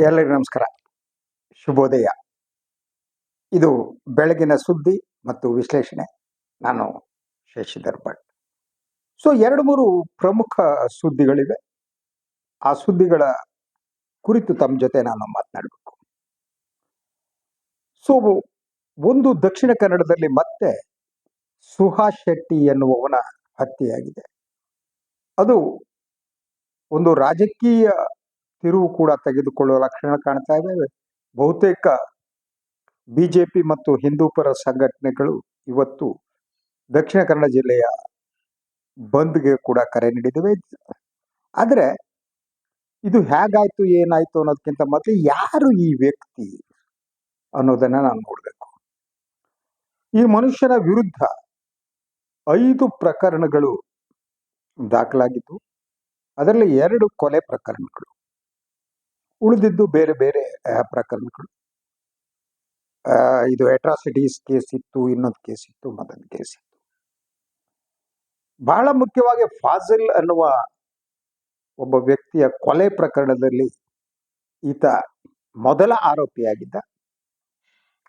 ಎಲ್ಲರಿಗೂ ನಮಸ್ಕಾರ. ಶುಭೋದಯ. ಇದು ಬೆಳಗಿನ ಸುದ್ದಿ ಮತ್ತು ವಿಶ್ಲೇಷಣೆ. ನಾನು ಶಶಿಧರ್ ಭಟ್. ಸೊ, ಎರಡು ಮೂರು ಪ್ರಮುಖ ಸುದ್ದಿಗಳಿವೆ. ಆ ಸುದ್ದಿಗಳ ಕುರಿತು ತಮ್ಮ ಜೊತೆ ನಾನು ಮಾತನಾಡಬೇಕು. ಸೊ, ಒಂದು ದಕ್ಷಿಣ ಕನ್ನಡದಲ್ಲಿ ಮತ್ತೆ ಸುಹಾಸ್ ಶೆಟ್ಟಿ ಎನ್ನುವವನ ಹತ್ಯೆಯಾಗಿದೆ. ಅದು ಒಂದು ರಾಜಕೀಯ ತಿರುವು ಕೂಡ ತೆಗೆದುಕೊಳ್ಳುವ ಲಕ್ಷಣ ಕಾಣ್ತಾ ಇದ್ದಾವೆ. ಬಹುತೇಕ ಬಿಜೆಪಿ ಮತ್ತು ಹಿಂದೂಪರ ಸಂಘಟನೆಗಳು ಇವತ್ತು ದಕ್ಷಿಣ ಕನ್ನಡ ಜಿಲ್ಲೆಯ ಬಂದ್ಗೆ ಕೂಡ ಕರೆ ನೀಡಿದವೆ ಆದರೆ ಇದು ಹೇಗಾಯ್ತು, ಏನಾಯ್ತು ಅನ್ನೋದಕ್ಕಿಂತ ಮೊದಲು ಯಾರು ಈ ವ್ಯಕ್ತಿ ಅನ್ನೋದನ್ನ ನಾನು ನೋಡಬೇಕು. ಈ ಮನುಷ್ಯನ ವಿರುದ್ಧ ಐದು ಪ್ರಕರಣಗಳು ದಾಖಲಾಗಿದ್ದು, ಅದರಲ್ಲಿ ಎರಡು ಕೊಲೆ ಪ್ರಕರಣಗಳು. ಉಳಿದಿದ್ದು ಬೇರೆ ಬೇರೆ ಪ್ರಕರಣಗಳು. ಇದು ಅಟ್ರಾಸಿಟೀಸ್ ಕೇಸ್ ಇತ್ತು, ಇನ್ನೊಂದು ಕೇಸ್ ಇತ್ತು, ಮತ್ತೊಂದು ಕೇಸ್ ಇತ್ತು. ಬಹಳ ಮುಖ್ಯವಾಗಿ ಫಾಜಿಲ್ ಅನ್ನುವ ಒಬ್ಬ ವ್ಯಕ್ತಿಯ ಕೊಲೆ ಪ್ರಕರಣದಲ್ಲಿ ಈತ ಮೊದಲ ಆರೋಪಿಯಾಗಿದ್ದ.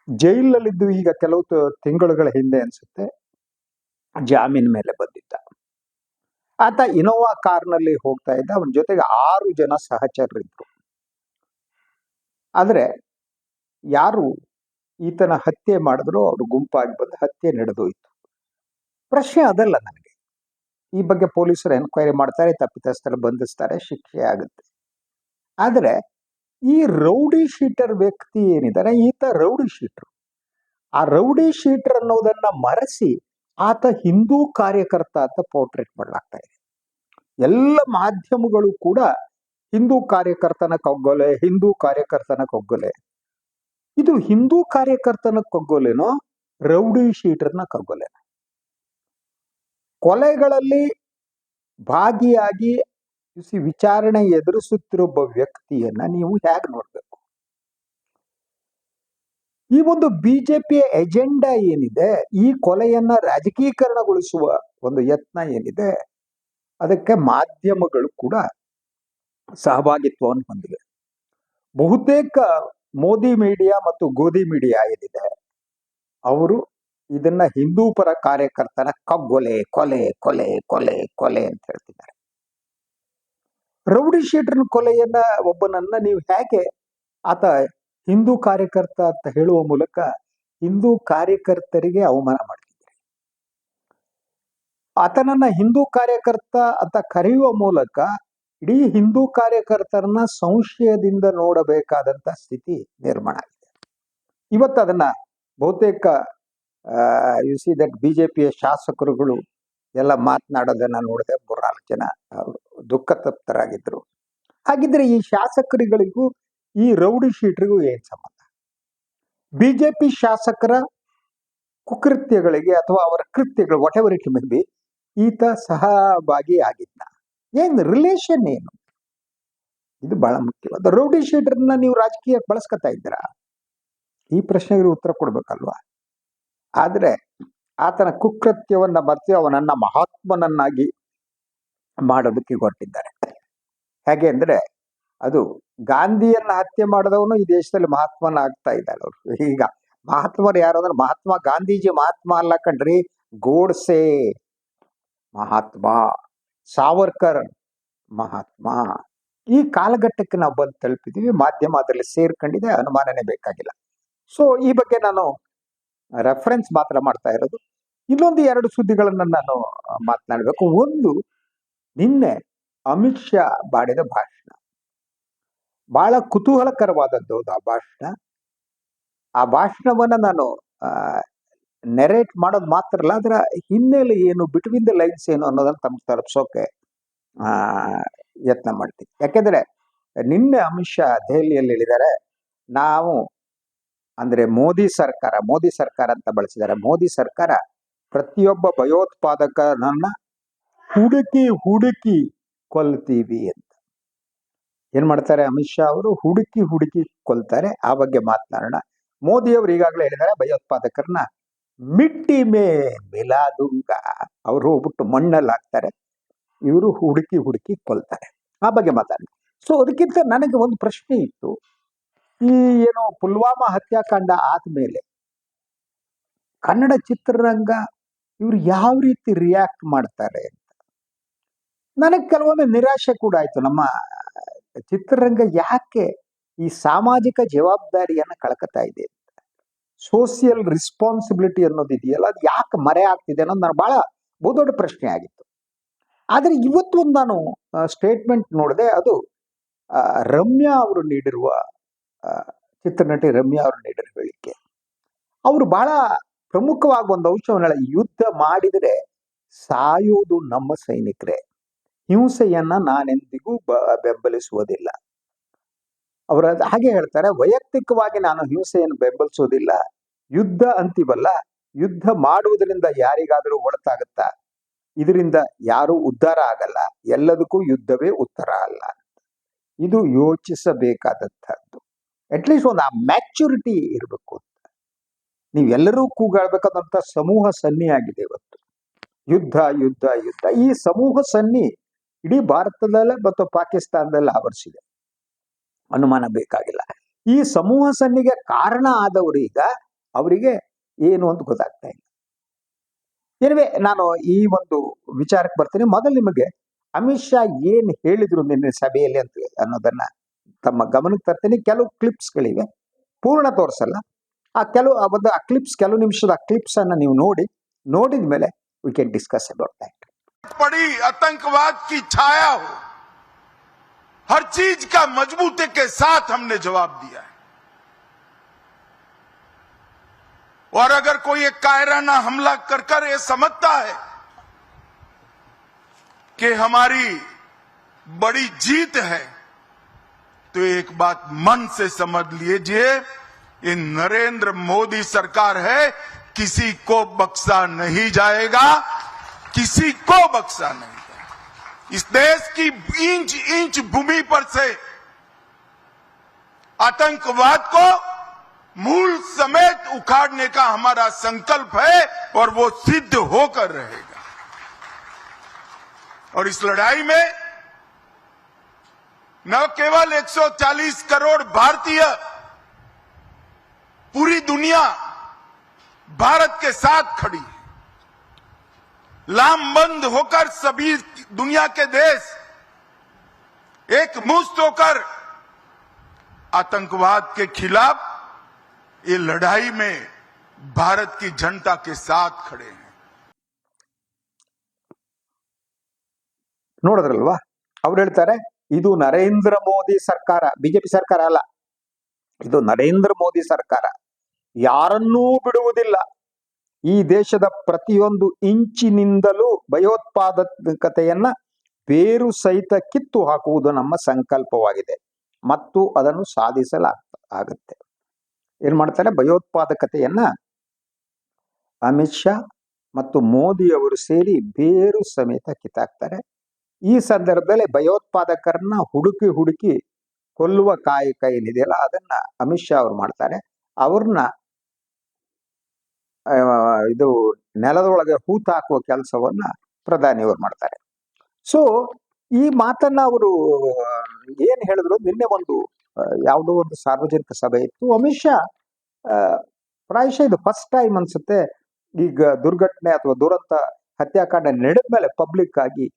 ಜೈಲಲ್ಲಿದ್ದು ಈಗ ಕೆಲವು ತಿಂಗಳುಗಳ ಹಿಂದೆ ಅನ್ಸುತ್ತೆ. ಜಾಮೀನ್ ಮೇಲೆ ಬಂದಿದ್ದ. ಆತ ಇನೋವಾ ಕಾರ್ನಲ್ಲಿ ಹೋಗ್ತಾ ಇದ್ದ. ಅವನ ಜೊತೆಗೆ ಆರು ಜನ ಸಹಚರರಿದ್ರು. ಆದರೆ ಯಾರು ಈತನ ಹತ್ಯೆ ಮಾಡಿದ್ರು ಅವರು ಗುಂಪಾಗಿ ಬಂದು ಹತ್ಯೆ ನಡೆದೋಯ್ತು. ಪ್ರಶ್ನೆ ಅದಲ್ಲ ನನಗೆ. ಈ ಬಗ್ಗೆ ಪೊಲೀಸರು ಎನ್ಕ್ವೈರಿ ಮಾಡ್ತಾರೆ, ತಪ್ಪಿತಸ್ಥರು ಬಂಧಿಸ್ತಾರೆ, ಶಿಕ್ಷೆ ಆಗುತ್ತೆ. ಆದರೆ ಈ ರೌಡಿ ಶೀಟರ್ ವ್ಯಕ್ತಿ ಏನಿದ್ದಾರೆ ಈತ ರೌಡಿ ಶೀಟರ್. ಆ ರೌಡಿ ಶೀಟರ್ ಅನ್ನೋದನ್ನ ಮರೆಸಿ ಆತ ಹಿಂದೂ ಕಾರ್ಯಕರ್ತ ಅಂತ ಪೋರ್ಟ್ರೇಟ್ ಮಾಡಲಾಗ್ತಾ ಇದೆ. ಎಲ್ಲ ಮಾಧ್ಯಮಗಳು ಕೂಡ ಹಿಂದೂ ಕಾರ್ಯಕರ್ತನ ಕಗ್ಗೊಲೆ, ಹಿಂದೂ ಕಾರ್ಯಕರ್ತನ ಕಗ್ಗೊಲೆ. ಇದು ಹಿಂದೂ ಕಾರ್ಯಕರ್ತನ ಕಗ್ಗೊಲೆನೋ, ರೌಡಿ ಶೀಟರ್ನ ಕಗ್ಗೊಲೆ. ಕೊಲೆಗಳಲ್ಲಿ ಭಾಗಿಯಾಗಿ ವಿಚಾರಣೆ ಎದುರಿಸುತ್ತಿರುವ ವ್ಯಕ್ತಿಯನ್ನ ನೀವು ಹೇಗೆ ನೋಡ್ಬೇಕು? ಈ ಒಂದು ಬಿಜೆಪಿಯ ಎಜೆಂಡಾ ಏನಿದೆ, ಈ ಕೊಲೆಯನ್ನ ರಾಜಕೀಕರಣಗೊಳಿಸುವ ಒಂದು ಯತ್ನ ಏನಿದೆ, ಅದಕ್ಕೆ ಮಾಧ್ಯಮಗಳು ಕೂಡ ಸಹಭಾಗಿತ್ವವನ್ನು ಹೊಂದಿವೆ ಬಹುತೇಕ ಮೋದಿ ಮೀಡಿಯಾ ಮತ್ತು ಗೋಧಿ ಮೀಡಿಯಾ ಏನಿದೆ, ಅವರು ಇದನ್ನ ಹಿಂದೂ ಪರ ಕಾರ್ಯಕರ್ತನ ಕಗ್ಗೊಲೆ, ಕೊಲೆ ಕೊಲೆ ಕೊಲೆ ಕೊಲೆ ಅಂತ ಹೇಳ್ತಿದ್ದಾರೆ. ರೌಡಿ ಶೀಟರ್ನ ಕೊಲೆಯನ್ನ ಒಬ್ಬನನ್ನ ನೀವು ಹೇಗೆ ಆತ ಹಿಂದೂ ಕಾರ್ಯಕರ್ತ ಅಂತ ಹೇಳುವ ಮೂಲಕ ಹಿಂದೂ ಕಾರ್ಯಕರ್ತರಿಗೆ ಅವಮಾನ ಮಾಡ್ತಿದ್ದಾರೆ? ಆತನನ್ನ ಹಿಂದೂ ಕಾರ್ಯಕರ್ತ ಅಂತ ಕರೆಯುವ ಮೂಲಕ ಇಡೀ ಹಿಂದೂ ಕಾರ್ಯಕರ್ತರನ್ನ ಸಂಶಯದಿಂದ ನೋಡಬೇಕಾದಂತ ಸ್ಥಿತಿ ನಿರ್ಮಾಣ ಆಗಿದೆ. ಇವತ್ತು ಅದನ್ನ ಬಹುತೇಕ ಯು ಸಿ ದಟ್ ಬಿಜೆಪಿಯ ಶಾಸಕರುಗಳು ಎಲ್ಲ ಮಾತನಾಡೋದನ್ನ ನೋಡಿದೆ ಮೂರ್ನಾಲ್ಕು ಜನ ದುಃಖ ತಪ್ತರಾಗಿದ್ರು ಹಾಗಿದ್ರೆ ಈ ಶಾಸಕರುಗಳಿಗೂ, ಈ ರೌಡಿ ಶೀಟ್ರಿಗೂ ಏನ್ ಸಂಬಂಧ? ಬಿಜೆಪಿ ಶಾಸಕರ ಕುಕೃತ್ಯಗಳಿಗೆ ಅಥವಾ ಅವರ ಕೃತ್ಯಗಳು whatever it may be ಈತ ಸಹಭಾಗಿ ಆಗಿದ್ದ ಏನ್ ರಿಲೇಷನ್ ಏನು? ಇದು ಬಹಳ ಮುಖ್ಯವಾದ ರೌಡಿ ಶೀಟರ್ನ ನೀವು ರಾಜಕೀಯಕ್ಕೆ ಬಳಸ್ಕೊತಾ ಇದ್ದೀರಾ? ಈ ಪ್ರಶ್ನೆಗೆ ಉತ್ತರ ಕೊಡ್ಬೇಕಲ್ವಾ? ಆದರೆ ಆತನ ಕುಕೃತ್ಯವನ್ನ ಮರೆತು ಅವನನ್ನ ಮಹಾತ್ಮನನ್ನಾಗಿ ಮಾಡೋದಕ್ಕೆ ಹೊರಟಿದ್ದಾರೆ. ಹೇಗೆ ಅಂದ್ರೆ ಅದು ಗಾಂಧಿಯನ್ನ ಹತ್ಯೆ ಮಾಡಿದವನು ಈ ದೇಶದಲ್ಲಿ ಮಹಾತ್ಮನ ಆಗ್ತಾ ಇದ್ದಾರೆ ಅವರು. ಈಗ ಮಹಾತ್ಮರು ಯಾರು ಅಂದ್ರೆ ಮಹಾತ್ಮ ಗಾಂಧೀಜಿ ಮಹಾತ್ಮ ಅಲ್ಲ ಕಣ್ರಿ, ಗೋಡ್ಸೆ ಮಹಾತ್ಮ. ಸಾವರ್ಕರ್ ಮಹಾತ್ಮ. ಈ ಕಾಲಘಟ್ಟಕ್ಕೆ ನಾವು ಬಂದು ತಲುಪಿದೀವಿ ಮಾಧ್ಯಮ ಅದರಲ್ಲಿ ಸೇರ್ಕೊಂಡಿದೆ, ಅನುಮಾನನೇ ಬೇಕಾಗಿಲ್ಲ. ಸೊ ಈ ಬಗ್ಗೆ ನಾನು ರೆಫರೆನ್ಸ್ ಮಾತ್ರ ಮಾಡ್ತಾ ಇರೋದು. ಇನ್ನೊಂದು ಎರಡು ಸುದ್ದಿಗಳನ್ನ ನಾನು ಮಾತನಾಡಬೇಕು. ಒಂದು, ನಿನ್ನೆ ಅಮಿತ್ ಶಾ ಬಾಡಿದ ಭಾಷಣ. ಬಹಳ ಕುತೂಹಲಕರವಾದದ್ದು ಆ ಭಾಷಣ. ಆ ಭಾಷಣವನ್ನ ನಾನು ನೆರೇಟ್ ಮಾಡೋದು ಮಾತ್ರ ಅಲ್ಲ, ಅದರ ಹಿನ್ನೆಲೆ ಏನು ಬಿಟ್ವೀನ್ ದ ಲೈನ್ಸ್ ಏನು ಅನ್ನೋದನ್ನ ತಮಗೆ ತಲುಪಿಸೋಕೆ ಯತ್ನ ಮಾಡ್ತೀನಿ. ಯಾಕೆಂದರೆ, ನಿನ್ನೆ ಅಮಿತ್ ಶಾ ದೆಹಲಿಯಲ್ಲಿ ಹೇಳಿದ್ದಾರೆ, ನಾವು ಅಂದ್ರೆ ಮೋದಿ ಸರ್ಕಾರ ಮೋದಿ ಸರ್ಕಾರ ಅಂತ ಬಳಸಿದ್ದಾರೆ. ಮೋದಿ ಸರ್ಕಾರ ಪ್ರತಿಯೊಬ್ಬ ಭಯೋತ್ಪಾದಕನನ್ನ ಹುಡುಕಿ ಹುಡುಕಿ ಕೊಲ್ತೀವಿ ಅಂತ. ಏನ್ ಮಾಡ್ತಾರೆ ಅಮಿತ್ ಶಾ ಅವರು? ಹುಡುಕಿ ಹುಡುಕಿ ಕೊಲ್ತಾರೆ. ಆ ಬಗ್ಗೆ ಮಾತನಾಡೋಣ. ಮೋದಿಯವರು ಈಗಾಗಲೇ ಹೇಳಿದ್ದಾರೆ, ಭಯೋತ್ಪಾದಕರನ್ನ ಮಿಟ್ಟಿ ಮೇ ಮಿಲಾದುಂಗ. ಅವರು ಹೋಗ್ಬಿಟ್ಟು ಮಣ್ಣಲ್ಲಿ ಹಾಕ್ತಾರೆ. ಇವರು ಹುಡುಕಿ ಹುಡುಕಿ ಕೊಲ್ತಾರೆ. ಆ ಬಗ್ಗೆ ಮಾತಾಡಿ. ಸೊ ಅದಕ್ಕಿಂತ ನನಗೆ ಒಂದು ಪ್ರಶ್ನೆ ಇತ್ತು. ಈ ಏನು ಪುಲ್ವಾಮಾ ಹತ್ಯಾಕಾಂಡ ಆದಮೇಲೆ ಕನ್ನಡ ಚಿತ್ರರಂಗ ಇವ್ರು ಯಾವ ರೀತಿ ರಿಯಾಕ್ಟ್ ಮಾಡ್ತಾರೆ ಅಂತ. ನನಗೆ ಕೆಲವೊಮ್ಮೆ ನಿರಾಶೆ ಕೂಡ ಆಯ್ತು. ನಮ್ಮ ಚಿತ್ರರಂಗ ಯಾಕೆ ಈ ಸಾಮಾಜಿಕ ಜವಾಬ್ದಾರಿಯನ್ನು ಕಳ್ಕತಾ ಇದೆ ಸೋಷಿಯಲ್ ರೆಸ್ಪಾನ್ಸಿಬಿಲಿಟಿ ಅನ್ನೋದು ಇದೆಯಲ್ಲ, ಅದು ಯಾಕೆ ಮರೆ ಆಗ್ತಿದೆ ಅನ್ನೋದು ನಾನು ಬಹಳ ಬಹುದೊಡ್ಡ ಪ್ರಶ್ನೆ ಆಗಿತ್ತು. ಆದರೆ ಇವತ್ತು ಒಂದು ನಾನು ಸ್ಟೇಟ್ಮೆಂಟ್ ನೋಡಿದೆ ಅದು ರಮ್ಯಾ ಅವರು ನೀಡಿರುವ ಚಿತ್ರನಟಿ ರಮ್ಯಾ ಅವರು ನೀಡಿರುವ ಹೇಳಿಕೆ. ಅವರು ಬಹಳ ಪ್ರಮುಖವಾಗಿ ಒಂದು ಅಂಶವನ್ನು ಯುದ್ಧ ಮಾಡಿದರೆ ಸಾಯೋದು ನಮ್ಮ ಸೈನಿಕರೇ. ಹಿಂಸೆಯನ್ನ ನಾನೆಂದಿಗೂ ಬ- ಬೆಂಬಲಿಸುವುದಿಲ್ಲ. ಅವರ ಹಾಗೆ ಹೇಳ್ತಾರೆ, ವೈಯಕ್ತಿಕವಾಗಿ ನಾನು ಹಿಂಸೆಯನ್ನು ಬೆಂಬಲಿಸೋದಿಲ್ಲ. ಯುದ್ಧ ಅಂತೀವಲ್ಲ, ಯುದ್ಧ ಮಾಡುವುದರಿಂದ ಯಾರಿಗಾದರೂ ಒಳತಾಗುತ್ತಾ ಇದರಿಂದ ಯಾರೂ ಉದ್ಧಾರ ಆಗಲ್ಲ. ಎಲ್ಲದಕ್ಕೂ ಯುದ್ಧವೇ ಉತ್ತರ ಅಲ್ಲ. ಇದು ಯೋಚಿಸಬೇಕಾದಂಥದ್ದು ಅಟ್ಲೀಸ್ಟ್ ಒಂದು ಆ ಮ್ಯಾಚುರಿಟಿ ಇರಬೇಕು ಅಂತ. ನೀವೆಲ್ಲರೂ ಕೂಗಾಡ್ಬೇಕಾದಂಥ ಸಮೂಹ ಸನ್ನಿ ಆಗಿದೆ ಇವತ್ತು. ಯುದ್ಧ ಯುದ್ಧ ಯುದ್ಧ. ಈ ಸಮೂಹ ಸನ್ನಿ ಇಡೀ ಭಾರತದಲ್ಲೇ ಮತ್ತು ಪಾಕಿಸ್ತಾನದಲ್ಲಿ ಆವರಿಸಿದೆ. ಅನುಮಾನ ಬೇಕಾಗಿಲ್ಲ ಈ ಸಮೂಹ ಸನ್ನಿಗೆ ಕಾರಣ ಆದವರು ಈಗ ಅವರಿಗೆ ಏನು ಅಂತ ಗೊತ್ತಾಗ್ತಾ ಇಲ್ಲ ಏನಿವೆ ನಾನು ಈ ಒಂದು ವಿಚಾರಕ್ಕೆ ಬರ್ತೀನಿ ಮೊದಲು ನಿಮಗೆ ಅಮಿತ್ ಶಾ ಏನ್ ಹೇಳಿದ್ರು ನಿನ್ನೆ ಸಭೆಯಲ್ಲಿ ಅಂತ ಅನ್ನೋದನ್ನ ತಮ್ಮ ಗಮನಕ್ಕೆ ತರ್ತೀನಿ ಕೆಲವು ಕ್ಲಿಪ್ಸ್ಗಳಿವೆ ಪೂರ್ಣ ತೋರಿಸಲ್ಲ ಆ ಕೆಲವು ಆ ಒಂದು ಆ ಕ್ಲಿಪ್ಸ್ ಕೆಲವು ನಿಮಿಷದ ಆ ಕ್ಲಿಪ್ಸ್ ಅನ್ನ ನೀವು ನೋಡಿ ನೋಡಿದ ಮೇಲೆ we can discuss about that पड़ी आतंकवाद की छाया हो हर चीज़ का मजबूती के साथ हमने जवाब दिया है। और अगर कोई एक कायराना हमला कर कर ये समझता है कि हमारी बड़ी जीत है तो एक बात मन से समझ लीजिए, ये नरेंद्र मोदी सरकार है, किसी को बख्शा नहीं जाएगा, किसी को बख्शा नहीं। इस देश की इंच इंच भूमि पर से आतंकवाद को मूल समेत उखाड़ने का हमारा संकल्प है और वो सिद्ध होकर रहेगा। और इस लड़ाई में न केवल 140 करोड़ भारतीय पूरी दुनिया भारत के साथ खड़ी है। लामबंद होकर सभी दुनिया के देश एक मुस्त होकर आतंकवाद के खिलाफ ये लड़ाई में भारत की जनता के साथ खड़े हैं ನೋಡಿದ್ರಲ್ವಾ ಅವ್ರು ಹೇಳ್ತಾರೆ ಇದು ನರೇಂದ್ರ ಮೋದಿ ಸರ್ಕಾರ ಬಿಜೆಪಿ ಸರ್ಕಾರ ಅಲ್ಲ ಇದು ನರೇಂದ್ರ ಮೋದಿ ಸರ್ಕಾರ ಯಾರನ್ನೂ ಬಿಡುವುದಿಲ್ಲ ಈ ದೇಶದ ಪ್ರತಿಯೊಂದು ಇಂಚಿನಿಂದಲೂ ಭಯೋತ್ಪಾದಕತೆಯನ್ನ ಬೇರು ಸಹಿತ ಕಿತ್ತು ಹಾಕುವುದು ನಮ್ಮ ಸಂಕಲ್ಪವಾಗಿದೆ. ಮತ್ತು ಅದನ್ನು ಸಾಧಿಸಲಾಗ್ತ ಆಗುತ್ತೆ ಏನ್ ಮಾಡ್ತಾರೆ? ಭಯೋತ್ಪಾದಕತೆಯನ್ನ ಅಮಿತ್ ಶಾ ಮತ್ತು ಮೋದಿ ಅವರು ಸೇರಿ ಬೇರು ಸಮೇತ ಕಿತ್ತಾಕ್ತಾರೆ. ಈ ಸಂದರ್ಭದಲ್ಲಿ ಭಯೋತ್ಪಾದಕರನ್ನ ಹುಡುಕಿ ಹುಡುಕಿ ಕೊಲ್ಲುವ ಕಾಯಕ ಏನಿದೆಯಲ್ಲ, ಅದನ್ನ ಅಮಿತ್ ಶಾ ಅವ್ರು ಮಾಡ್ತಾರೆ. ಅವ್ರನ್ನ ಇದು ನೆಲದೊಳಗೆ ಹೂತಾಕುವ ಕೆಲಸವನ್ನ ಪ್ರಧಾನಿಯವರು ಮಾಡ್ತಾರೆ. ಸೊ ಈ ಮಾತನ್ನ ಅವರು, ಏನ್ ಹೇಳಿದ್ರು? ನಿನ್ನೆ ಒಂದು ಯಾವುದೋ ಒಂದು ಸಾರ್ವಜನಿಕ ಸಭೆ ಇತ್ತು. ಅಮಿತ್ ಶಾ ಪ್ರಾಯಶಃ ಇದು ಫಸ್ಟ್ ಟೈಮ್ ಅನ್ಸುತ್ತೆ. ಈಗ ದುರ್ಘಟನೆ ಅಥವಾ ದುರಂತ ಹತ್ಯಾಕಾಂಡ ನಡೆದ ಮೇಲೆ ಪಬ್ಲಿಕ್ ಆಗಿ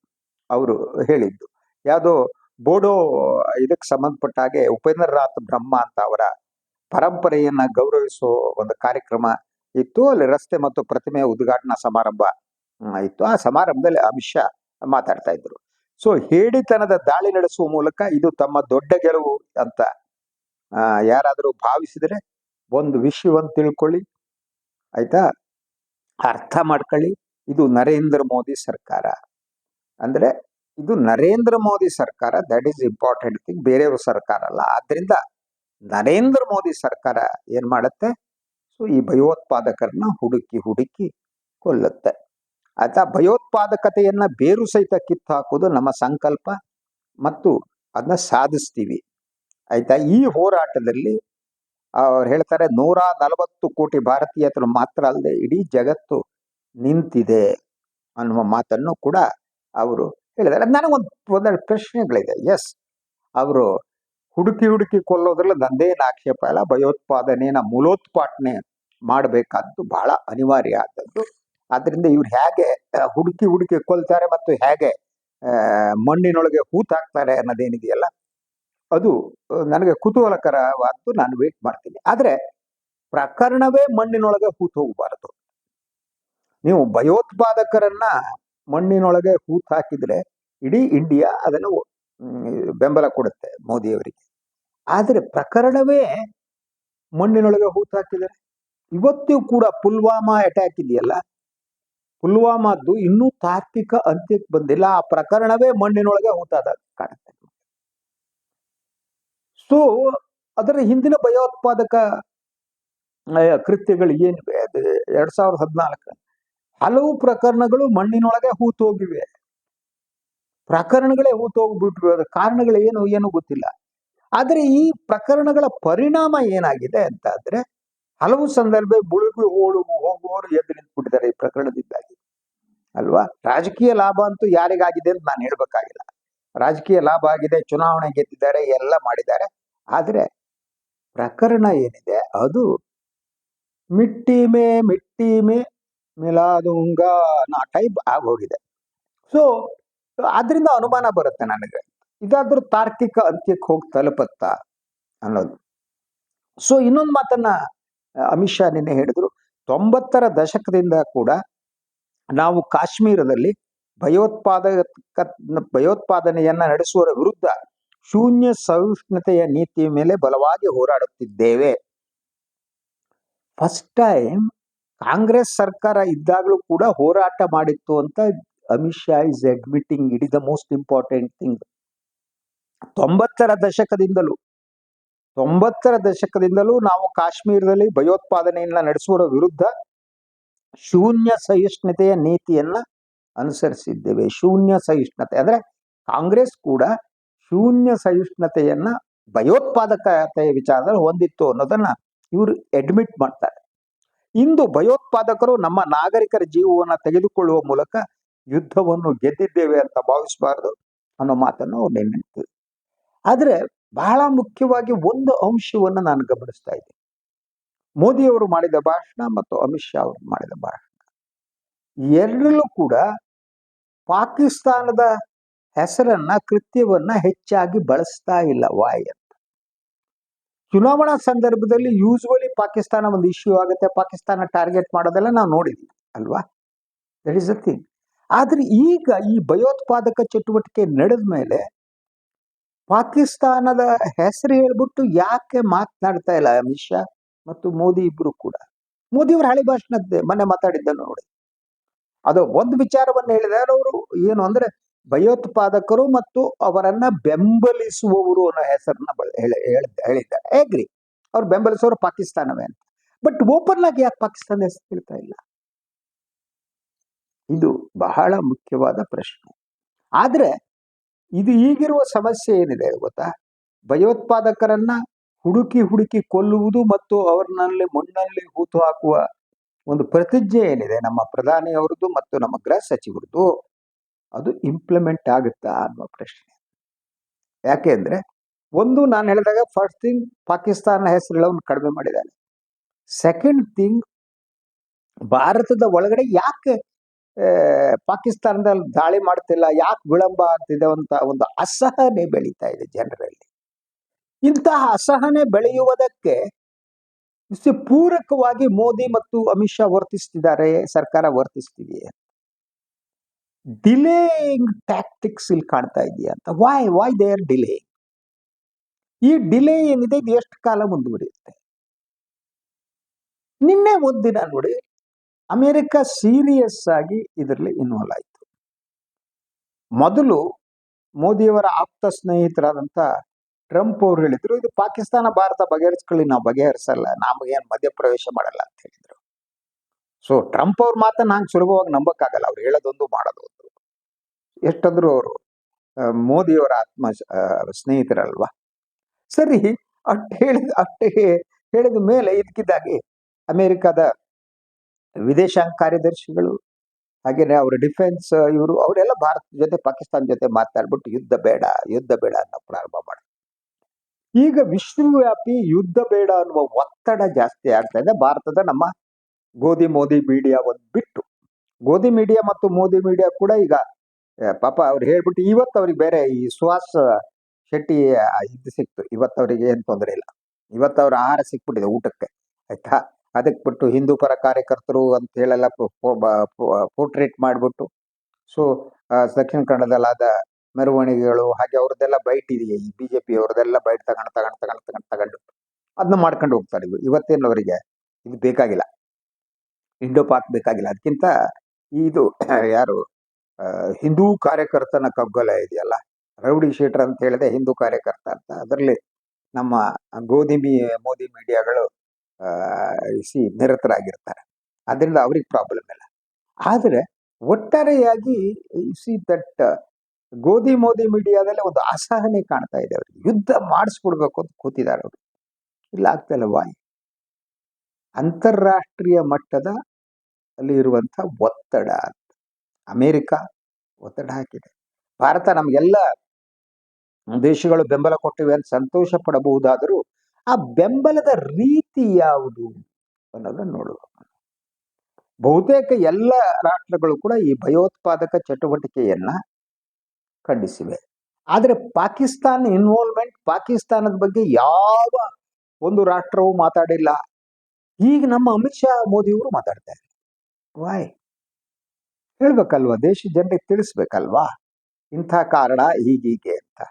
ಅವರು ಹೇಳಿದ್ದು. ಯಾವುದೋ ಬೋಡೋ, ಇದಕ್ಕೆ ಸಂಬಂಧಪಟ್ಟ ಹಾಗೆ ಉಪೇಂದ್ರ ರಾತ್ ಬ್ರಹ್ಮ ಅಂತ ಅವರ ಪರಂಪರೆಯನ್ನ ಗೌರವಿಸೋ ಒಂದು ಕಾರ್ಯಕ್ರಮ ಇತ್ತು. ಅಲ್ಲಿ ರಸ್ತೆ ಮತ್ತು ಪ್ರತಿಮೆ ಉದ್ಘಾಟನಾ ಸಮಾರಂಭ ಇತ್ತು. ಆ ಸಮಾರಂಭದಲ್ಲಿ ಅಮಿತ್ ಶಾ ಮಾತಾಡ್ತಾ ಇದ್ರು. ಸೊ ಹೇಡಿತನದ ದಾಳಿ ನಡೆಸುವ ಮೂಲಕ ಇದು ತಮ್ಮ ದೊಡ್ಡ ಗೆಲುವು ಅಂತ ಯಾರಾದರೂ ಭಾವಿಸಿದರೆ ಒಂದು ವಿಷಯವನ್ನು ತಿಳ್ಕೊಳ್ಳಿ, ಆಯ್ತಾ? ಅರ್ಥ ಮಾಡ್ಕೊಳ್ಳಿ. ಇದು ನರೇಂದ್ರ ಮೋದಿ ಸರ್ಕಾರ. ಅಂದ್ರೆ ಇದು ನರೇಂದ್ರ ಮೋದಿ ಸರ್ಕಾರ ದಟ್ ಈಸ್ ಇಂಪಾರ್ಟೆಂಟ್ ಥಿಂಗ್ ಬೇರೆಯವ್ರ ಸರ್ಕಾರ ಅಲ್ಲ. ಆದ್ರಿಂದ ನರೇಂದ್ರ ಮೋದಿ ಸರ್ಕಾರ ಏನ್ ಮಾಡುತ್ತೆ? ಸೊ ಈ ಭಯೋತ್ಪಾದಕರನ್ನ ಹುಡುಕಿ ಹುಡುಕಿ ಕೊಲ್ಲುತ್ತೆ. ಆಯ್ತಾ? ಭಯೋತ್ಪಾದಕತೆಯನ್ನು ಬೇರು ಸಹಿತ ಕಿತ್ತು ಹಾಕೋದು ನಮ್ಮ ಸಂಕಲ್ಪ ಮತ್ತು ಅದನ್ನ ಸಾಧಿಸ್ತೀವಿ. ಆಯ್ತಾ? ಈ ಹೋರಾಟದಲ್ಲಿ ಅವ್ರು ಹೇಳ್ತಾರೆ, ನೂರ ನಲವತ್ತು ಕೋಟಿ ಭಾರತೀಯತರು ಮಾತ್ರ ಅಲ್ಲದೆ ಇಡೀ ಜಗತ್ತು ನಿಂತಿದೆ ಅನ್ನುವ ಮಾತನ್ನು ಕೂಡ ಅವರು ಹೇಳಿದ್ದಾರೆ. ನನಗೊಂದು, ಒಂದೆರಡು ಪ್ರಶ್ನೆಗಳಿದೆ. ಎಸ್ ಅವರು ಹುಡುಕಿ ಹುಡುಕಿ ಕೊಲ್ಲೋದ್ರಲ್ಲಿ ನಂದೇನು ಆಕ್ಷೇಪ ಇಲ್ಲ. ಭಯೋತ್ಪಾದನೆಯನ್ನ ಮೂಲೋತ್ಪಾಟನೆ ಮಾಡಬೇಕಾದ್ದು ಬಹಳ ಅನಿವಾರ್ಯ ಆದದ್ದು. ಆದ್ರಿಂದ ಇವ್ರು ಹೇಗೆ ಹುಡುಕಿ ಹುಡುಕಿ ಕೊಲ್ತಾರೆ ಮತ್ತು ಹೇಗೆ ಮಣ್ಣಿನೊಳಗೆ ಹೂತಾಕ್ತಾರೆ ಅನ್ನೋದೇನಿದೆಯಲ್ಲ, ಅದು ನನಗೆ ಕುತೂಹಲಕರವಾದ್ದು ನಾನು ವೇಟ್ ಮಾಡ್ತೀನಿ. ಆದ್ರೆ ಪ್ರಕರಣವೇ ಮಣ್ಣಿನೊಳಗೆ ಹೂತು ಹೋಗಬಾರದು. ನೀವು ಭಯೋತ್ಪಾದಕರನ್ನ ಮಣ್ಣಿನೊಳಗೆ ಹೂತು ಹಾಕಿದ್ರೆ ಇಡೀ ಇಂಡಿಯಾ ಅದನ್ನು ಬೆಂಬಲ ಕೊಡುತ್ತೆ ಮೋದಿಯವರಿಗೆ. ಆದರೆ ಪ್ರಕರಣವೇ ಮಣ್ಣಿನೊಳಗೆ ಹೂತಾಕಿದ್ದಾರೆ ಹಾಕಿದ್ದಾರೆ. ಇವತ್ತು ಕೂಡ ಪುಲ್ವಾಮಾ ಅಟ್ಯಾಕ್ ಇದೆಯಲ್ಲ? ಪುಲ್ವಾಮಾದ್ದು ಇನ್ನೂ ತಾರ್ಕಿಕ ಅಂತ್ಯಕ್ಕೆ ಬಂದಿಲ್ಲ. ಆ ಪ್ರಕರಣವೇ ಮಣ್ಣಿನೊಳಗೆ ಹೂತಾದ ಕಾಣುತ್ತೆ ಸೊ ಅದರ ಹಿಂದಿನ ಭಯೋತ್ಪಾದಕ ಕೃತ್ಯಗಳು ಏನಿವೆ? ಅದು ಎರಡ್ ಸಾವಿರದ ಹದಿನಾಲ್ಕು. ಹಲವು ಪ್ರಕರಣಗಳು ಮಣ್ಣಿನೊಳಗೆ ಹೂತೋಗಿವೆ ಪ್ರಕರಣಗಳೇ ಹೂತೋಗ್ಬಿಟ್ವಿ ಅದರ ಕಾರಣಗಳು ಏನು ಏನು ಗೊತ್ತಿಲ್ಲ. ಆದರೆ ಈ ಪ್ರಕರಣಗಳ ಪರಿಣಾಮ ಏನಾಗಿದೆ ಅಂತ ಹಲವು ಸಂದರ್ಭ ಬುಳುಗು ಹೋಳು ಹೋಗುವವರು ಎದ್ದು ನಿಂತ್ಬಿಟ್ಟಿದ್ದಾರೆ ಈ ಪ್ರಕರಣದಿಂದಾಗಿ. ಅಲ್ವಾ? ರಾಜಕೀಯ ಲಾಭ ಅಂತೂ ಯಾರಿಗಾಗಿದೆ ಅಂತ ನಾನು ಹೇಳ್ಬೇಕಾಗಿಲ್ಲ. ರಾಜಕೀಯ ಲಾಭ ಆಗಿದೆ, ಚುನಾವಣೆ ಗೆದ್ದಿದ್ದಾರೆ, ಎಲ್ಲ ಮಾಡಿದ್ದಾರೆ. ಆದರೆ ಪ್ರಕರಣ ಏನಿದೆ, ಅದು ಮಿಟ್ಟಿಮೆ ಮಿಟ್ಟಿಮೆ ಮಿಲಾದುಂಗ ನಾ ಟೈಪ್ ಆಗೋಗಿದೆ. ಸೊ ಆದ್ರಿಂದ ಅನುಮಾನ ಬರುತ್ತೆ ನನಗೆ. ಇದಾದ್ರೂ ತಾರ್ಕಿಕ ಅಂತ್ಯಕ್ಕೆ ಹೋಗಿ ತಲುಪತ್ತ ಅನ್ನೋದು. ಸೊ ಇನ್ನೊಂದು ಮಾತನ್ನ ಅಮಿತ್ ಶಾ ನಿನ್ನೆ ಹೇಳಿದ್ರು. ತೊಂಬತ್ತರ ದಶಕದಿಂದ ಕೂಡ ನಾವು ಕಾಶ್ಮೀರದಲ್ಲಿ ಭಯೋತ್ಪಾದಕ ಭಯೋತ್ಪಾದನೆಯನ್ನ ನಡೆಸುವರ ವಿರುದ್ಧ ಶೂನ್ಯ ಸಹಿಷ್ಣುತೆಯ ನೀತಿಯ ಮೇಲೆ ಬಲವಾಗಿ ಹೋರಾಡುತ್ತಿದ್ದೇವೆ. ಫಸ್ಟ್ ಟೈಮ್ ಕಾಂಗ್ರೆಸ್ ಸರ್ಕಾರ ಇದ್ದಾಗಲೂ ಕೂಡ ಹೋರಾಟ ಮಾಡಿತ್ತು ಅಂತ Amit Shah is admitting it is the most important thing ತೊಂಬತ್ತರ ದಶಕದಿಂದಲೂ ತೊಂಬತ್ತರ ದಶಕದಿಂದಲೂ ನಾವು ಕಾಶ್ಮೀರದಲ್ಲಿ ಭಯೋತ್ಪಾದನೆಯನ್ನ ನಡೆಸುವರ ವಿರುದ್ಧ ಶೂನ್ಯ ಸಹಿಷ್ಣುತೆಯ ನೀತಿಯನ್ನ ಅನುಸರಿಸಿದ್ದೇವೆ. ಶೂನ್ಯ ಸಹಿಷ್ಣುತೆ ಅಂದ್ರೆ ಕಾಂಗ್ರೆಸ್ ಕೂಡ ಶೂನ್ಯ ಸಹಿಷ್ಣುತೆಯನ್ನ ಭಯೋತ್ಪಾದಕತೆಯ ವಿಚಾರದಲ್ಲಿ ಹೊಂದಿತ್ತು ಅನ್ನೋದನ್ನ ಇವರು ಅಡ್ಮಿಟ್ ಮಾಡ್ತಾರೆ. ಇಂದು ಭಯೋತ್ಪಾದಕರು ನಮ್ಮ ನಾಗರಿಕರ ಜೀವವನ್ನು ತೆಗೆದುಕೊಳ್ಳುವ ಮೂಲಕ ಯುದ್ಧವನ್ನು ಗೆದ್ದಿದ್ದೇವೆ ಅಂತ ಭಾವಿಸಬಾರದು ಅನ್ನೋ ಮಾತನ್ನು ಅವ್ರು ನೆನ್ನೆ ಆದ್ರೆ ಬಹಳ ಮುಖ್ಯವಾಗಿ ಒಂದು ಅಂಶವನ್ನು ನಾನು ಗಮನಿಸ್ತಾ ಇದ್ದೀನಿ. ಮೋದಿಯವರು ಮಾಡಿದ ಭಾಷಣ ಮತ್ತು ಅಮಿತ್ ಶಾ ಅವರು ಮಾಡಿದ ಭಾಷಣ. ಎರಡರಲ್ಲೂ ಕೂಡ ಪಾಕಿಸ್ತಾನದ ಹೆಸರನ್ನ ಕೃತ್ಯವನ್ನ ಹೆಚ್ಚಾಗಿ ಬಳಸ್ತಾ ಇಲ್ಲ ವಾಯ್ ಅಂತ. ಚುನಾವಣಾ ಸಂದರ್ಭದಲ್ಲಿ ಯೂಸ್ವಲಿ ಪಾಕಿಸ್ತಾನ ಒಂದು ಇಶ್ಯೂ ಆಗುತ್ತೆ, ಪಾಕಿಸ್ತಾನ ಟಾರ್ಗೆಟ್ ಮಾಡೋದೆಲ್ಲ ನಾವು ನೋಡಿದ್ವಿ, ಅಲ್ವಾ? ದಟ್ ಈಸ್ ಅ ಥಿಂಗ್ ಆದ್ರೆ ಈಗ ಈ ಭಯೋತ್ಪಾದಕ ಚಟುವಟಿಕೆ ನಡೆದ ಮೇಲೆ ಪಾಕಿಸ್ತಾನದ ಹೆಸರು ಹೇಳ್ಬಿಟ್ಟು ಯಾಕೆ ಮಾತನಾಡ್ತಾ ಇಲ್ಲ ಅಮಿತ್ ಶಾ ಮತ್ತು ಮೋದಿ ಇಬ್ರು ಕೂಡ? ಮೋದಿ ಅವರು ಹಳೆ ಭಾಷಣದ್ದೇ ಮೊನ್ನೆ ಮಾತಾಡಿದ್ದ ನೋಡಿ. ಅದು ಒಂದು ವಿಚಾರವನ್ನು ಹೇಳಿದಾರೆ ಅವರು ಏನು ಅಂದ್ರೆ ಭಯೋತ್ಪಾದಕರು ಮತ್ತು ಅವರನ್ನ ಬೆಂಬಲಿಸುವವರು ಅನ್ನೋ ಹೆಸರನ್ನ ಹೇಳಿದ್ದಾರೆ ಹೇಗ್ರಿ ಅವ್ರು ಬೆಂಬಲಿಸೋರು ಪಾಕಿಸ್ತಾನವೇ ಅಂತ. ಬಟ್ ಓಪನ್ ಆಗಿ ಯಾಕೆ ಪಾಕಿಸ್ತಾನ ಹೆಸರು ಹೇಳ್ತಾ ಇಲ್ಲ? ಇದು ಬಹಳ ಮುಖ್ಯವಾದ ಪ್ರಶ್ನೆ. ಆದರೆ ಇದು ಈಗಿರುವ ಸಮಸ್ಯೆ ಏನಿದೆ ಗೊತ್ತಾ? ಭಯೋತ್ಪಾದಕರನ್ನ ಹುಡುಕಿ ಹುಡುಕಿ ಕೊಲ್ಲುವುದು ಮತ್ತು ಅವ್ರನ್ನಲ್ಲಿ ಮಣ್ಣಲ್ಲಿ ಹೂತು ಹಾಕುವ ಒಂದು ಪ್ರತಿಜ್ಞೆ ಏನಿದೆ ನಮ್ಮ ಪ್ರಧಾನಿ ಅವರದ್ದು ಮತ್ತು ನಮ್ಮ ಗೃಹ ಸಚಿವರದ್ದು, ಅದು ಇಂಪ್ಲಿಮೆಂಟ್ ಆಗುತ್ತಾ ಅನ್ನುವ ಪ್ರಶ್ನೆ. ಯಾಕೆಂದ್ರೆ ಒಂದು ನಾನು ಹೇಳಿದಾಗ ಫಸ್ಟ್ ಥಿಂಗ್ ಪಾಕಿಸ್ತಾನ ಹೆಸರುಗಳನ್ನು ಕಡಿಮೆ ಮಾಡಿದ್ದಾನೆ. ಸೆಕೆಂಡ್ ಥಿಂಗ್ ಭಾರತದ ಒಳಗಡೆ ಯಾಕೆ ಪಾಕಿಸ್ತಾನದಲ್ಲಿ ದಾಳಿ ಮಾಡ್ತಿಲ್ಲ, ಯಾಕೆ ವಿಳಂಬ ಆಗ್ತಿದೆ ಅಂತ ಒಂದು ಅಸಹನೆ ಬೆಳೀತಾ ಇದೆ ಜನರಲ್ಲಿ. ಇಂತಹ ಅಸಹನೆ ಬೆಳೆಯುವುದಕ್ಕೆ ಪೂರಕವಾಗಿ ಮೋದಿ ಮತ್ತು ಅಮಿತ್ ಶಾ ವರ್ತಿಸ್ತಿದ್ದಾರೆ, ಸರ್ಕಾರ ವರ್ತಿಸ್ತಿದೆಯೇ? ಡಿಲೇಯಿಂಗ್ ಟ್ಯಾಕ್ಟಿಕ್ಸ್ ಇಲ್ಲಿ ಕಾಣ್ತಾ ಇದೆಯಾ ಅಂತ? Why why they are delay ಈ ಡಿಲೇ ಏನಿದೆ, ಇದು ಎಷ್ಟು ಕಾಲ ಮುಂದುವರಿಯುತ್ತೆ? ನಿನ್ನೆ ಒಂದಿನ ನೋಡಿ ಅಮೆರಿಕ ಸೀರಿಯಸ್ ಆಗಿ ಇದರಲ್ಲಿ ಇನ್ವಾಲ್ವ್ ಆಯಿತು. ಮೊದಲು ಮೋದಿಯವರ ಆಪ್ತ ಸ್ನೇಹಿತರಾದಂಥ ಟ್ರಂಪ್ ಅವ್ರು ಹೇಳಿದ್ರು, ಇದು ಪಾಕಿಸ್ತಾನ, ಭಾರತ ಬಗೆಹರಿಸ್ಕೊಳ್ಳಿ, ನಾವು ಬಗೆಹರಿಸಲ್ಲ ನಮಗೇನು ಮಧ್ಯಪ್ರವೇಶ ಮಾಡಲ್ಲ ಅಂತ ಹೇಳಿದ್ರು. ಸೊ ಟ್ರಂಪ್ ಅವ್ರ ಮಾತ್ರ ನಾನು ಸುಲಭವಾಗಿ ನಂಬಕ್ಕಾಗಲ್ಲ, ಅವ್ರು ಹೇಳೋದೊಂದು ಮಾಡೋದೊಂದು ಎಷ್ಟಾದರೂ ಅವರು ಮೋದಿಯವರ ಆತ್ಮ ಸ್ನೇಹಿತರಲ್ವಾ? ಸರಿ ಅಷ್ಟು ಹೇಳಿದ ಅಷ್ಟು ಹೇಳಿದ ಮೇಲೆ ಇದಕ್ಕಿದ್ದಾಗಿ ಅಮೆರಿಕದ ವಿದೇಶಾಂಗ ಕಾರ್ಯದರ್ಶಿಗಳು, ಹಾಗೇನೆ ಅವರ ಡಿಫೆನ್ಸ್, ಇವರು, ಅವರೆಲ್ಲ ಭಾರತ ಜೊತೆ, ಪಾಕಿಸ್ತಾನ ಜೊತೆ ಮಾತಾಡ್ಬಿಟ್ಟು ಯುದ್ಧ ಬೇಡ ಯುದ್ಧ ಬೇಡ ಅನ್ನೋ ಪ್ರಾರಂಭ ಮಾಡಿ ಈಗ ವಿಶ್ವವ್ಯಾಪಿ ಯುದ್ಧ ಬೇಡ ಅನ್ನುವ ಒತ್ತಡ ಜಾಸ್ತಿ ಆಗ್ತಾ ಇದೆ. ಭಾರತದ ನಮ್ಮ ಗೋಧಿ, ಮೋದಿ ಮೀಡಿಯಾ ಒಂದು ಬಿಟ್ಟು, ಗೋಧಿ ಮೀಡಿಯಾ ಮತ್ತು ಮೋದಿ ಮೀಡಿಯಾ ಕೂಡ ಈಗ ಪಾಪ ಅವ್ರು ಹೇಳ್ಬಿಟ್ಟು ಇವತ್ತು ಅವ್ರಿಗೆ ಬೇರೆ ಈ ಸುಹಾಸ್ ಶೆಟ್ಟಿ ಇದು ಸಿಕ್ತು. ಇವತ್ತು ಅವರಿಗೆ ಏನು ತೊಂದರೆ ಇಲ್ಲ. ಇವತ್ತು ಅವ್ರ ಆಹಾರ ಸಿಕ್ಬಿಟ್ಟಿದೆ ಊಟಕ್ಕೆ, ಆಯ್ತಾ? ಅದಕ್ಕೆ ಬಿಟ್ಟು ಹಿಂದೂ ಪರ ಕಾರ್ಯಕರ್ತರು ಅಂತ ಹೇಳೆಲ್ಲ ಪೋರ್ಟ್ರೇಟ್ ಮಾಡಿಬಿಟ್ಟು, ಸೊ ದಕ್ಷಿಣ ಕನ್ನಡದಲ್ಲಾದ ಮೆರವಣಿಗೆಗಳು, ಹಾಗೆ ಅವ್ರದ್ದೆಲ್ಲ ಬೈಟ್ ಇದೆಯಾ, ಈ ಬಿಜೆಪಿ ಅವ್ರದ್ದೆಲ್ಲ ಬೈಟ್ ತಗೊಂಡು ತಗೊಂಡು ತಗೊಂಡು ತಗೊಂಡು ತಗೊಂಡು ಅದನ್ನ ಮಾಡ್ಕೊಂಡು ಹೋಗ್ತಾರೆ ಇವು ಇವತ್ತೇನವರಿಗೆ ಇದು ಬೇಕಾಗಿಲ್ಲ. ಇಂಡೋ ಪಾಕ್ ಬೇಕಾಗಿಲ್ಲ. ಅದಕ್ಕಿಂತ ಇದು ಯಾರು ಹಿಂದೂ ಕಾರ್ಯಕರ್ತನ ಕಗ್ಗೊಲ ಇದೆಯಲ್ಲ, ರೌಡಿ ಶೀಟರ್ ಅಂತ ಹೇಳಿದೆ, ಹಿಂದೂ ಕಾರ್ಯಕರ್ತ ಅಂತ. ಅದರಲ್ಲಿ ನಮ್ಮ ಗೋಧಿ ಮೋದಿ ಮೀಡಿಯಾಗಳು ಸಿ ನಿರತರಾಗಿರ್ತಾರೆ. ಅದರಿಂದ ಅವ್ರಿಗೆ ಪ್ರಾಬ್ಲಮ್ ಇಲ್ಲ. ಆದರೆ ಒಟ್ಟಾರೆಯಾಗಿ ಸಿ ದಟ್ ಗೋಧಿ ಮೋದಿ ಮೀಡಿಯಾದಲ್ಲಿ ಒಂದು ಅಸಹನೆ ಕಾಣ್ತಾ ಇದೆ ಅವ್ರಿಗೆ. ಯುದ್ಧ ಮಾಡಿಸ್ಬಿಡ್ಬೇಕು ಅಂತ ಕೂತಿದ್ದಾರೆ ಅವರು. ಇಲ್ಲ, ಆಗ್ತಾ ಇಲ್ಲ. ವಾಯ್ ಅಂತಾರಾಷ್ಟ್ರೀಯ ಮಟ್ಟದ ಅಲ್ಲಿ ಇರುವಂಥ ಒತ್ತಡ ಅಮೇರಿಕ ಒತ್ತಡ ಹಾಕಿದೆ. ಭಾರತ ನಮಗೆಲ್ಲ ದೇಶಗಳು ಬೆಂಬಲ ಕೊಟ್ಟಿವೆ ಅಂತ ಸಂತೋಷ ಪಡಬಹುದಾದರೂ ಆ ಬೆಂಬಲದ ರೀತಿ ಯಾವುದು ಅನ್ನೋದನ್ನು ನೋಡುವ. ಬಹುತೇಕ ಎಲ್ಲ ರಾಷ್ಟ್ರಗಳು ಕೂಡ ಈ ಭಯೋತ್ಪಾದಕ ಚಟುವಟಿಕೆಯನ್ನ ಖಂಡಿಸಿವೆ. ಆದರೆ ಪಾಕಿಸ್ತಾನ ಇನ್ವಾಲ್ವ್ಮೆಂಟ್ ಪಾಕಿಸ್ತಾನದ ಬಗ್ಗೆ ಯಾವ ಒಂದು ರಾಷ್ಟ್ರವೂ ಮಾತಾಡಿಲ್ಲ. ಈಗ ನಮ್ಮ ಅಮಿತ್ ಶಾ, ಮೋದಿಯವರು ಮಾತಾಡ್ತಾರೆ ವಾಯ್ ಹೇಳ್ಬೇಕಲ್ವಾ? ದೇಶ ಜನರಿಗೆ ತಿಳಿಸ್ಬೇಕಲ್ವಾ? ಇಂಥ ಕಾರಣ ಹೀಗೀಗೆ ಅಂತ.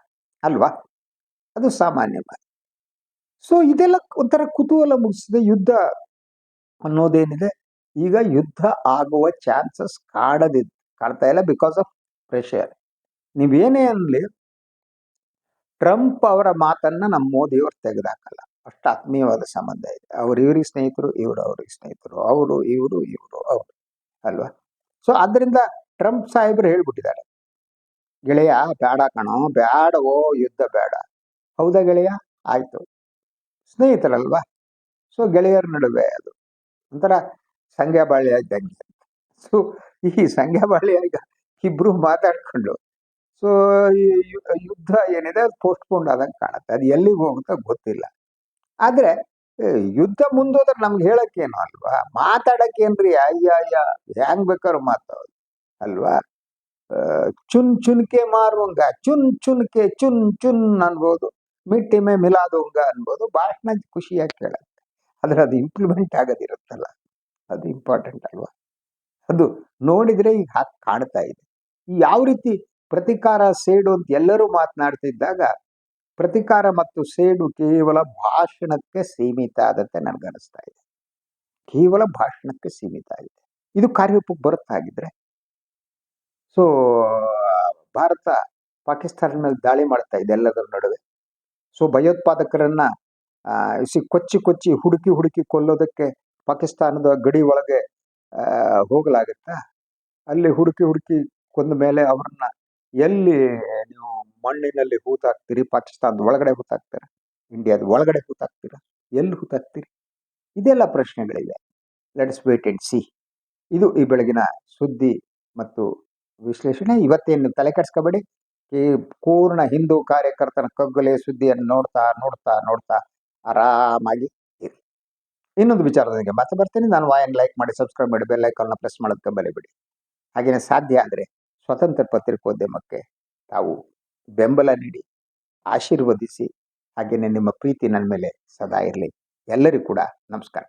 ಅಲ್ವಾ? ಅದು ಸಾಮಾನ್ಯ ಮಾತು. ಸೊ ಇದೆಲ್ಲ ಒಂಥರ ಕುತೂಹಲ ಮುಗಿಸಿದೆ ಯುದ್ಧ ಅನ್ನೋದೇನಿದೆ? ಈಗ ಯುದ್ಧ ಆಗುವ ಚಾನ್ಸಸ್ ಕಾಡದಿದ್ ಕಾಡ್ತಾ ಇಲ್ಲ ಬಿಕಾಸ್ ಆಫ್ ಪ್ರೆಷರ್ ನೀವೇನೇ ಅನ್ಲಿ ಟ್ರಂಪ್ ಅವರ ಮಾತನ್ನ ನಮ್ಮ ಮೋದಿಯವರು ತೆಗೆದಾಕಲ್ಲ. ಅಷ್ಟು ಆತ್ಮೀಯವಾದ ಸಂಬಂಧ ಇದೆ. ಅವ್ರು ಇವ್ರಿಗೆ ಸ್ನೇಹಿತರು, ಇವರು ಅವ್ರಿಗೆ ಸ್ನೇಹಿತರು. ಅವರು, ಇವರು ಇವರು, ಅವರು. ಅಲ್ವಾ? ಸೊ ಅದರಿಂದ ಟ್ರಂಪ್ ಸಾಹೇಬರು ಹೇಳ್ಬಿಟ್ಟಿದ್ದಾರೆ. ಗೆಳೆಯ, ಬೇಡ ಕಣೋ ಬೇಡವೋ ಯುದ್ಧ ಬೇಡ. ಹೌದಾ ಗೆಳೆಯ? ಆಯ್ತು. ಸ್ನೇಹಿತರಲ್ವಾ? ಸೊ ಗೆಳೆಯರ ನಡುವೆ ಅದು. ಒಂಥರ ಸಂಘ್ಯಾ ಬಾಳ್ಯ ಇದ್ದಂಗೆ ಸೊ ಈ ಸಂಘ್ಯಾ ಬಾಳ್ಯ ಈಗ ಇಬ್ರು ಮಾತಾಡ್ಕೊಂಡು ಸೊ ಈ ಯುದ್ಧ ಏನಿದೆ ಅದು ಪೋಸ್ಟ್ಪೋಂಡ್ ಆದಂಗೆ ಕಾಣುತ್ತೆ. ಅದು ಎಲ್ಲಿಗೆ ಹೋಗುತ್ತೋ ಗೊತ್ತಿಲ್ಲ. ಆದ್ರೆ ಯುದ್ಧ ಮುಂದೋದ್ರೆ ನಮ್ಗೆ ಹೇಳೋಕ್ಕೇನು ಅಲ್ವಾ? ಮಾತಾಡೋಕ್ಕೇನ್ರಿ? ಅಯ್ಯ ಅಯ್ಯ ಹೆಂಗ್ ಬೇಕಾದ್ರು ಮಾತಾಡೋದು, ಅಲ್ವಾ? ಚುನ್ ಚುನ್ಕೆ ಮಾರುವಂಗ, ಚುನ್ ಚುನ್ಕೆ ಚುನ್ ಚುನ್ ಅನ್ಬೋದು. ಮಿಟ್ಟಿ ಮೇ ಮಿಲಾದುಂಗ ಅನ್ಬೋದು ಭಾಷಣ ಖುಷಿಯಾಗಿ ಕೇಳತ್ತೆ. ಆದರೆ ಅದು ಇಂಪ್ಲಿಮೆಂಟ್ ಆಗೋದಿರುತ್ತಲ್ಲ. ಅದು ಇಂಪಾರ್ಟೆಂಟ್ ಅಲ್ವಾ? ಅದು ನೋಡಿದರೆ ಈಗ ಹಾಗೆ ಕಾಣ್ತಾ ಇದೆ. ಯಾವ ರೀತಿ ಪ್ರತಿಕಾರ ಸೇಡು ಅಂತ ಎಲ್ಲರೂ ಮಾತನಾಡ್ತಿದ್ದಾಗ ಪ್ರತಿಕಾರ ಮತ್ತು ಸೇಡು ಕೇವಲ ಭಾಷಣಕ್ಕೆ ಸೀಮಿತ ಆದಂತೆ ನನಗನ್ನಿಸ್ತಾ ಇದೆ. ಕೇವಲ ಭಾಷಣಕ್ಕೆ ಸೀಮಿತ ಆಗಿದೆ. ಇದು ಕಾರ್ಯರೂಪಕ್ಕೆ ಬರುತ್ತಾಗಿದ್ರೆ? ಸೊ ಭಾರತ ಪಾಕಿಸ್ತಾನ ಮೇಲೆ ದಾಳಿ ಮಾಡ್ತಾ ಇದೆ ಎಲ್ಲದರ ನಡುವೆ. ಸೊ ಭಯೋತ್ಪಾದಕರನ್ನ ಸಿ ಕೊಚ್ಚಿ ಕೊಚ್ಚಿ ಹುಡುಕಿ ಹುಡುಕಿ ಕೊಲ್ಲೋದಕ್ಕೆ ಪಾಕಿಸ್ತಾನದ ಗಡಿ ಒಳಗೆ ಹೋಗಲಾಗುತ್ತಾ? ಅಲ್ಲಿ ಹುಡುಕಿ ಹುಡುಕಿ ಕೊಂದ ಮೇಲೆ ಅವ್ರನ್ನ ಎಲ್ಲಿ ನೀವು ಮಣ್ಣಿನಲ್ಲಿ ಹೂತಾಕ್ತೀರಿ? ಪಾಕಿಸ್ತಾನದ ಒಳಗಡೆ ಹೂತಾಕ್ತೀರ? ಇಂಡಿಯಾದ ಒಳಗಡೆ ಹೂತಾಕ್ತೀರ? ಎಲ್ಲಿ ಹೂತಾಕ್ತೀರಿ? ಇದೆಲ್ಲ ಪ್ರಶ್ನೆಗಳಿವೆ. ಲೆಟ್ಸ್ ವೇಟ್ ಅಂಡ್ ಸಿ ಇದು ಈ ಬೆಳಗಿನ ಸುದ್ದಿ ಮತ್ತು ವಿಶ್ಲೇಷಣೆ. ಇವತ್ತೇನು ತಲೆ ಕೆಡಿಸ್ಕೋಬೇಡಿ. ಈ ಪೂರ್ಣ ಹಿಂದೂ ಕಾರ್ಯಕರ್ತನ ಕಗ್ಗಲೆ ಸುದ್ದಿಯನ್ನು ನೋಡ್ತಾ ನೋಡ್ತಾ ನೋಡ್ತಾ ಆರಾಮಾಗಿ ಇರಿ. ಇನ್ನೊಂದು ವಿಚಾರದೊಂದಿಗೆ ಮತ್ತೆ ಬರ್ತೀನಿ. ನಾನು ವಾಯನ್ ಲೈಕ್ ಮಾಡಿ, ಸಬ್ಸ್ಕ್ರೈಬ್ ಮಾಡಿ, ಬೆಲ್ ಐಕಾನ್ನ ಪ್ರೆಸ್ ಮಾಡೋದಕ್ಕೆ ಬಲಿಬಿಡಿ ಹಾಗೆಯೇ ಸಾಧ್ಯ ಆದರೆ ಸ್ವತಂತ್ರ ಪತ್ರಿಕೋದ್ಯಮಕ್ಕೆ ತಾವು ಬೆಂಬಲ ನೀಡಿ, ಆಶೀರ್ವದಿಸಿ ಹಾಗೆಯೇ ನಿಮ್ಮ ಪ್ರೀತಿ ನನ್ನ ಮೇಲೆ ಸದಾ ಇರಲಿ. ಎಲ್ಲರಿಗೂ ಕೂಡ ನಮಸ್ಕಾರ.